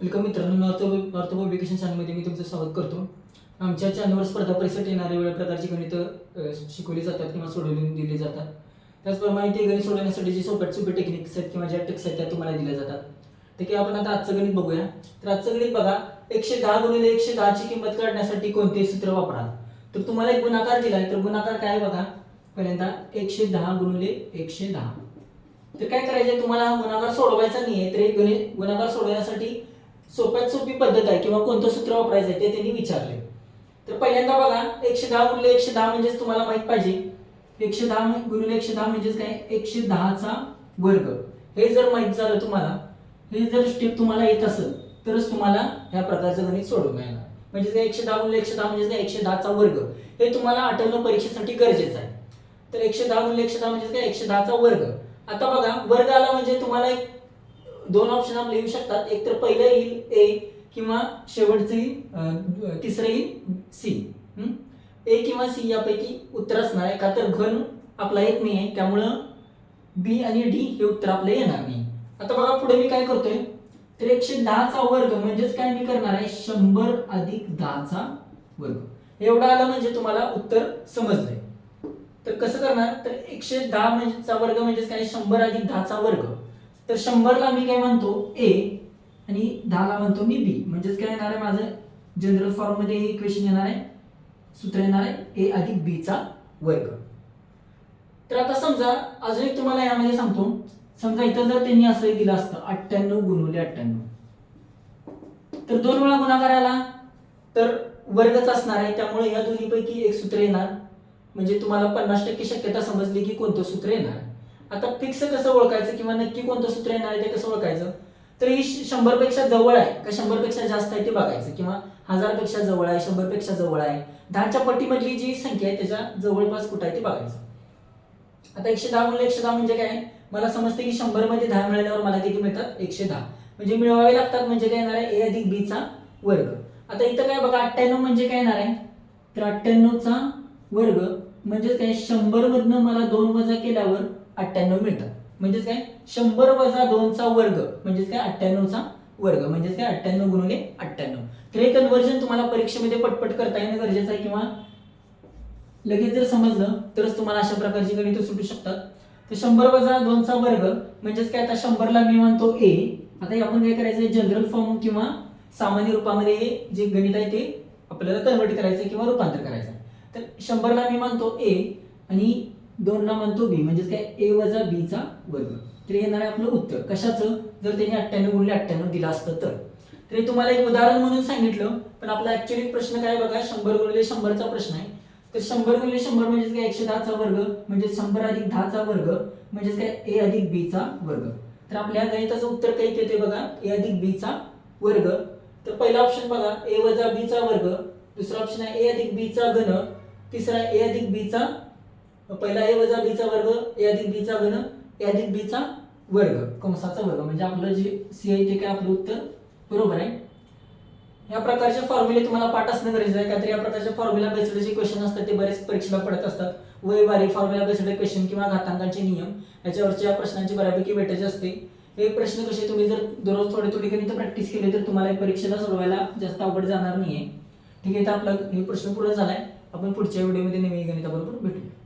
Welcome मित्रांनो north north publication चॅनलमध्ये मी तुमचं स्वागत करतो. आमच्या चॅनलवर स्पर्धा परीक्षेत येणाऱ्या वेगळ्या प्रकारची गणितं शिकवली जातात किंवा सोडवून दिली जातात. त्याचप्रमाणे ते गणित सोडवण्यासाठी जी सोप्यात सोपे टेक्निक्स आहेत किंवा ज्या टिक्स आहेत त्या तुम्हाला दिल्या जातात. ते की आपण आता आजचं गणित बघूया. तर आजचं गणित बघा एकशे दहा गुणिले एकशे दहाची किंमत काढण्यासाठी कोणते सूत्र वापराल? तर तुम्हाला एक गुणाकार दिलाय तर गुणाकार काय आहे बघा? पहिल्यांदा एकशे दहा गुणिले एकशे दहा. तर काय करायचं तुम्हाला हा गुणाकार सोडवायचा नाही आहे तर एक गणित गुणाकार सोडवण्यासाठी सोप्यात सोपी पद्धत आहे किंवा कोणतं सूत्र वापरायचं आहे ते त्यांनी विचारले. तर पहिल्यांदा बघा एकशे दहा गुणले एकशे दहा म्हणजेच तुम्हाला माहीत पाहिजे. एकशे दहा गुणले एकशे दहा म्हणजेच काय? एकशे दहाचा वर्ग. हे जर माहीत झालं तुम्हाला हे जर स्टेप तुम्हाला येत असेल तरच तुम्हाला ह्या प्रकारचं गणित सोडवता येणार म्हणजे एकशे दहा गुणले एकशे दहा म्हणजे काय? एकशे दहाचा वर्ग. हे तुम्हाला आठवणं परीक्षेसाठी गरजेचं आहे. तर एकशे दहा गुणले एकशे दहा म्हणजे काय? एकशे दहाचा वर्ग. आता बघा वर्ग आला म्हणजे तुम्हाला एक दोन ऑप्शन आपण लिहू शकतात. एक तर पहिलं येईल ए किंवा शेवटचं येईल तिसरं येईल सी ए किंवा सी यापैकी उत्तर असणार आहे. का तर घन आपला येत नाही आहे त्यामुळं बी आणि डी हे उत्तर आपलं येणार नाही. आता बघा पुढे मी काय करतोय? तर एकशे दहाचा वर्ग म्हणजेच काय मी करणार आहे? शंभर अधिक दहाचा वर्ग. एवढा आला म्हणजे तुम्हाला उत्तर समजलंय. तर कसं करणार? तर एकशे दहा म्हणजे वर्ग म्हणजेच काय? शंभर अधिक दहाचा वर्ग. तर शंभरला मी काय म्हणतो? ए. आणि दहाला म्हणतो मी बी. म्हणजेच काय येणार आहे माझं? जनरल फॉर्ममध्ये हे इक्वेशन येणार आहे. सूत्र येणार आहे. ए अधिक बी चा वर्ग. तर आता समजा अजून एक तुम्हाला यामध्ये सांगतो. समजा इथं जर त्यांनी असं दिलं असतं अठ्ठ्याण्णव गुणवले अठ्ठ्याण्णव. तर दोन वेळा गुणाकार आला. तर वर्गच असणार आहे. त्यामुळे या दोन्हीपैकी एक सूत्र येणार. म्हणजे तुम्हाला पन्नास टक्के शक्यता समजली की कोणतं सूत्र येणार. आता फिक्स कसं ओळखायचं किंवा नक्की कोणतं सूत्र येणार आहे ते कसं ओळखायचं? तर ही शंभरपेक्षा जवळ आहे का शंभरपेक्षा जास्त आहे ते बघायचं. किंवा हजारपेक्षा जवळ आहे शंभरपेक्षा जवळ आहे. दहाच्या पट्टीमधली जी संख्या आहे त्याच्या जवळपास कुठं आहे ते बघायचं. आता एकशे दहा म्हणलं एकशे दहा म्हणजे काय? मला समजते की शंभरमध्ये दहा मिळाल्यावर मला किती मिळतात? एकशे दहा. म्हणजे मिळवावे लागतात म्हणजे काय येणार आहे? ए अधिक बी चा वर्ग. आता इथं काय बघा अठ्ठ्याण्णव म्हणजे काय येणार आहे? तर अठ्ठ्याण्णवचा वर्ग म्हणजेच काय? शंभर मधनं मला दोन वजा केल्यावर अठ्ठ्याण्णव मिळतात. म्हणजेच काय? शंभर वजा दोनचा वर्ग म्हणजेच काय? अठ्ठ्याण्णवचा वर्ग म्हणजेच काय? अठ्ठ्याण्णव गुणिले अठ्ठ्याण्णव. तर हे कन्वर्जन तुम्हाला परीक्षेमध्ये पटपट करता येणं गरजेचं आहे किंवा लगेच जर समजलं तरच तुम्हाला अशा प्रकारची गणितं सुटू शकतात. तर शंभर वजा दोनचा वर्ग म्हणजेच काय? आता शंभरला मी म्हणतो ए आता आपण काय करायचं जनरल फॉर्म किंवा सामान्य रूपामध्ये हे जे गणित आहे ते आपल्याला कन्वर्ट करायचं किंवा रूपांतर करायचं तर शंभरला मी मानतो ए आणि दोनला म्हणतो बी म्हणजेच काय ए वजा बी चा वर्ग. तर येणार आहे आपलं उत्तर. कशाचं? जर त्यांनी अठ्ठ्याण्णव गुणले अठ्ठ्याण्णव दिलं असतं तर. तरी तुम्हाला एक उदाहरण म्हणून सांगितलं पण आपला ऍक्च्युअली प्रश्न काय बघा शंभर गुणले शंभरचा प्रश्न आहे. तर शंभर गुणले शंभर म्हणजेच काय? एकशे दहाचा वर्ग म्हणजे शंभर अधिक दहाचा वर्ग म्हणजेच काय? ए अधिक बीचा वर्ग. तर आपल्या गणिताचं उत्तर काही येते बघा ए अधिक बीचा वर्ग. तर पहिला ऑप्शन बघा ए वजा बीचा वर्ग. दुसरा ऑप्शन आहे ए अधिक बीचा घन. तिसरा ए अधिक बीचा पहिला ए वजा बीचा वर्ग ए अधिक बीचा घन ए अधिक बीचा वर्ग कंसाचा वर्ग. म्हणजे आपलं जे सी आहे ते काय आपलं उत्तर? बरोबर आहे. या प्रकारचे फॉर्म्युले तुम्हाला पाठ असणं गरजेचं आहे. काहीतरी या प्रकारच्या फॉर्म्युला बेस्ड जे क्वेश्चन असतात ते बरेच परीक्षेला पडत असतात. वयवारी फॉर्म्युला बेस्ड क्वेश्चन किंवा घातांकांचे नियम. याच्यावरच्या या प्रश्नांची बऱ्यापैकी भेटायची असते. हे प्रश्न कसे तुम्ही जर दररोज थोडे थोडी गणित प्रॅक्टिस केली तर तुम्हाला परीक्षेला सोडवायला जास्त अवघड जाणार नाही आहे ठीक आहे तर आपला हे प्रश्न पूर्ण आहे आपण पुढच्या व्हिडिओमध्ये नवीन गणिताबरोबर भेटूया.